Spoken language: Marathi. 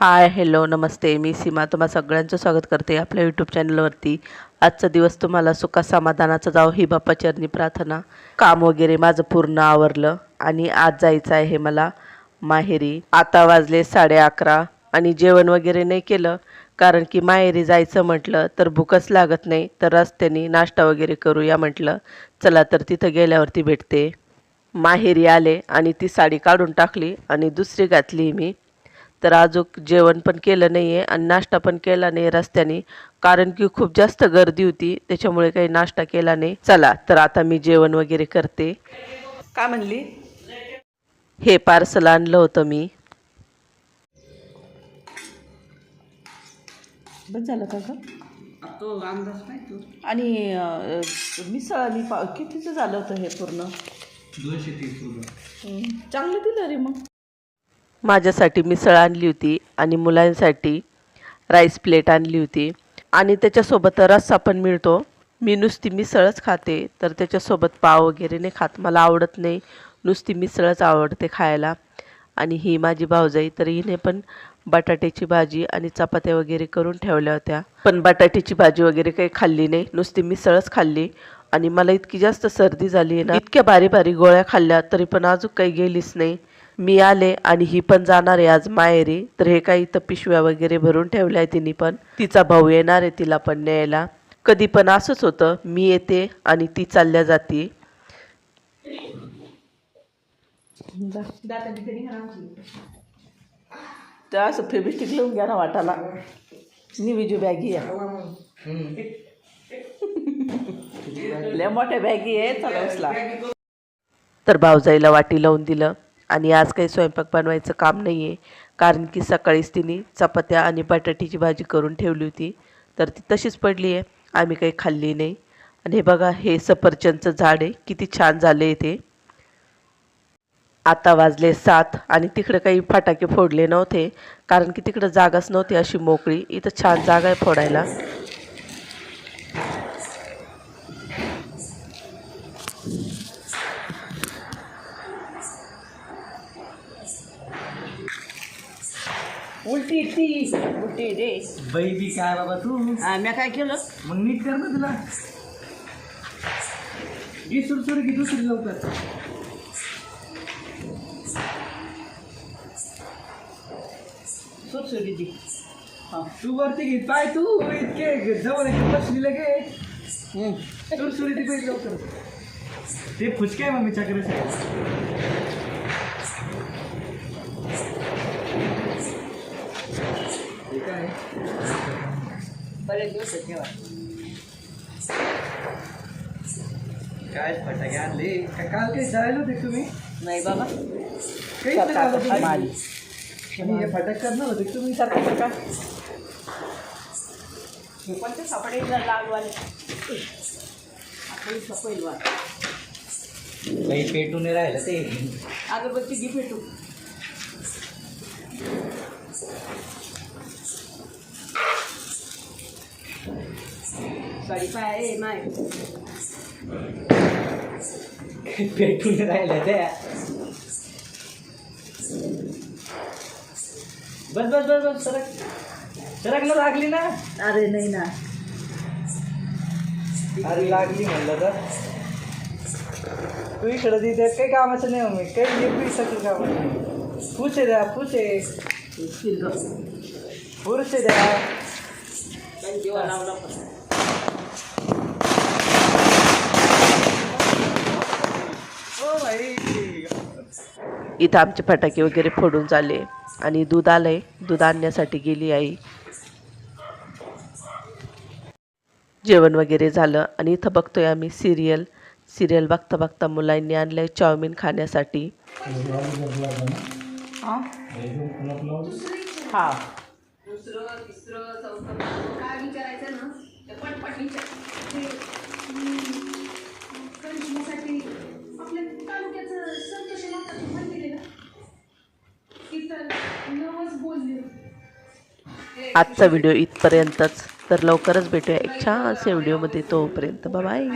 हाय हॅलो नमस्ते. मी सीमा. तुम्हा सगळ्यांचं स्वागत करते आपल्या यूट्यूब चॅनलवरती आजचा दिवस तुम्हाला सुखा समाधानाचा जाव ही बाप्पाचरणी प्रार्थना. काम वगैरे माझं पूर्ण आवरलं आणि आज जायचं आहे मला माहेरी. आता वाजले साडे अकरा आणि जेवण वगैरे नाही केलं. कारण की माहेरी जायचं म्हटलं तर भूकच लागत नाही. तर रस्त्याने नाश्ता वगैरे करूया म्हटलं. चला तर तिथं गेल्यावरती भेटते. माहेरी आले आणि ती साडी काढून टाकली आणि दुसरी घातली मी. तर अजून जेवण पण केलं नाही आहे आणि नाश्ता पण केला नाही रस्त्याने. कारण की खूप जास्त गर्दी होती त्याच्यामुळे काही नाश्ता केला नाही. चला तर आता मी जेवण वगैरे करते. काय म्हणली? हे पार्सल आणलं होतं मी. बस झालं का ग? तो अंदाज नाही तो. आणि अं, मिसळ आणि पाव कितीचं झालं होतं हे पूर्ण? दोनशे तीस रुपये. हं, चांगलं दिलं रे मग. माझ्यासाठी मिसळ आणली होती आणि मुलांसाठी राईस प्लेट आणली होती. आणि त्याच्यासोबत रस्सा पण मिळतो. मी नुसती मिसळच खाते तर त्याच्यासोबत पाव वगैरे नाही खात. मला आवडत नाही नुसती मिसळच आवडते खायला. आणि ही माझी भावजाई तर हिने पण बटाट्याची भाजी आणि चपात्या वगैरे करून ठेवल्या होत्या. पण बटाट्याची भाजी वगैरे काही खाल्ली नाही. नुसती मिसळच खाल्ली. आणि मला इतकी जास्त सर्दी झाली आहे ना इतक्या बारी बारी गोळ्या खाल्ल्या तरी पण अजून काही गेलीच नाही. मी आले आणि ही पण जाणार आहे आज माहेरी. तर हे काही इथं पिशव्या वगैरे भरून ठेवल्या आहे तिने पण. तिचा भाऊ येणार आहे तिला पण न्यायला. कधी पण असंच होतं. मी येते आणि ती चालल्या जाते. त्या असं फेबिस्टिक लावून घ्या ना वाटाला मी विजू बॅगी आहे. लय मोठ्या बॅगी आहे चला तर भावजाईला वाटी लावून दिलं. आणि आज काही स्वयंपाक बनवायचं काम नाही आहे कारण की सकाळीच तिने चपात्या आणि बटाट्याची भाजी करून ठेवली होती. तर ती तशीच पडली आहे. आम्ही काही खाल्ली नाही. आणि हे बघा हे सफरचंदचं झाड आहे. किती छान झाले आहे ते. आता वाजले सात आणि तिकडे काही फटाके फोडले नव्हते. कारण की तिकडं जागाच नव्हती अशी मोकळी. इथं छान जागा आहे फोडायला. उलटी ती. उलटी रे? बाई बी काय बाबा तू? हा मी काय केलं? मग नीट कर ना तुला. ही सुरसुरी की दुसरी लवकर. सुरसुरी ती हां तू वरती घे. पाय तू इतके जवळ एक बसली लगे सुरसुरी ती पाहिजे लवकर. ते फुचके आहे मम्मी चक्र काय बरेच दिवस ठेवा काय फटाके आणले? का काल काही जायला होते तुम्ही? नाही बाबा. काही तर आलं आता तुम्ही. आणि हे फटाके करणार होते. तुम्ही सारखं सारखं हे कोणते सापडे? लागवाले आपण सपैल काही पेटून नाही राहिलं ते. अगरबत्ती घे भेटू साडी पाय माय पेटून त्या बस बस बस बस सरक सरकला लागली ना? अरे नाही ना. अरे लागली म्हणलं तर. तू इकडं तिथे काही कामाचं नाही मम्मी काही बी सगळं कामाचं नाही पुसे द्या. पुसे पुरुषे द्या. इथं आमचे फटाके वगैरे फोडून झाले आणि दूध आलंय. दूध आणण्यासाठी गेली आई. जेवण वगैरे झालं आणि इथं बघतोय आम्ही सिरियल. सिरियल बघता बघता मुलांनी आणलंय चाऊमिन खाण्यासाठी. हां? आजचा व्हिडिओ इथपर्यंतच. तर लवकरच भेटूया एक छानशा व्हिडिओमध्ये तोपर्यंत. बाय